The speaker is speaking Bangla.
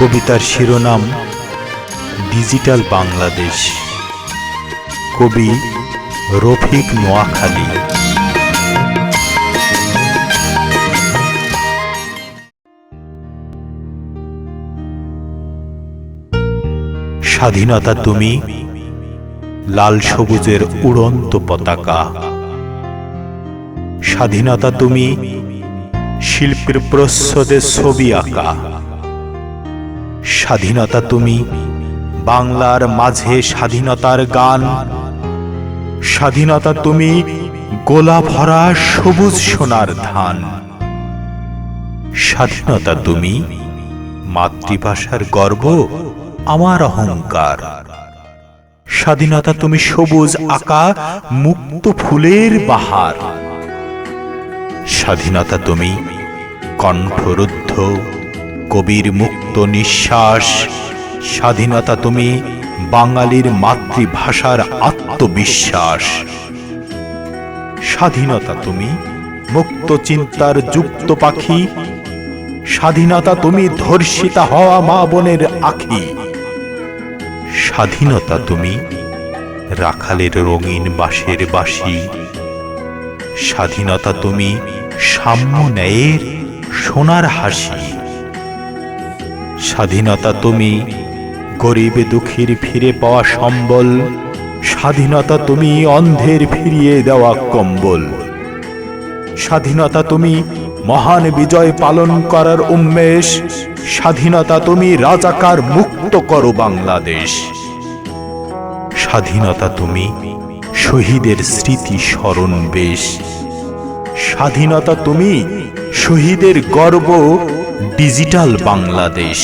কবিতার শিরোনাম, ডিজিটাল বাংলাদেশ। কবি রফিক নোয়াখালী। স্বাধীনতা তুমি, লাল সবুজের উড়ন্ত পতাকা। স্বাধীনতা তুমি, শিল্পের প্রচ্ছদে ছবি আঁকা। স্বাধীনতা তুমি, বাংলার মাঝে স্বাধীনতার গান। স্বাধীনতা তুমি গোলা ভরা সবুজ সোনার ধান। স্বাধীনতা তুমি, মাতৃভাষার গর্ব, আমার অহংকার। স্বাধীনতা তুমি সবুজ আঁকা, মুক্ত ফুলের বাহার। স্বাধীনতা তুমি কণ্ঠরুদ্ধ কবির মুক্ত নিঃশ্বাস, স্বাধীনতা তুমি বাঙালির মাতৃভাষার আত্মবিশ্বাস। স্বাধীনতা তুমি মুক্ত চিন্তার যুক্ত পাখি। স্বাধীনতা তুমি ধর্ষিতা হওয়া মা বোনের আখি। স্বাধীনতা তুমি রাখালের রঙিন বাঁশের বাঁশি। স্বাধীনতা তুমি সাম্য ন্যায়ের সোনার হাসি। স্বাধীনতা তুমি, গরিব দুঃখীর ফিরে পাওয়া সম্বল, স্বাধীনতা তুমি অন্ধের ফিরিয়ে দেওয়া কম্বল। স্বাধীনতা তুমি মহান বিজয় পালন করার উন্মেষ, স্বাধীনতা তুমি রাজাকার মুক্ত করো বাংলাদেশ। স্বাধীনতা তুমি শহীদের স্মৃতি স্মরণ বেশ। স্বাধীনতা তুমি শহীদের গর্ব ডিজিটাল বাংলাদেশ।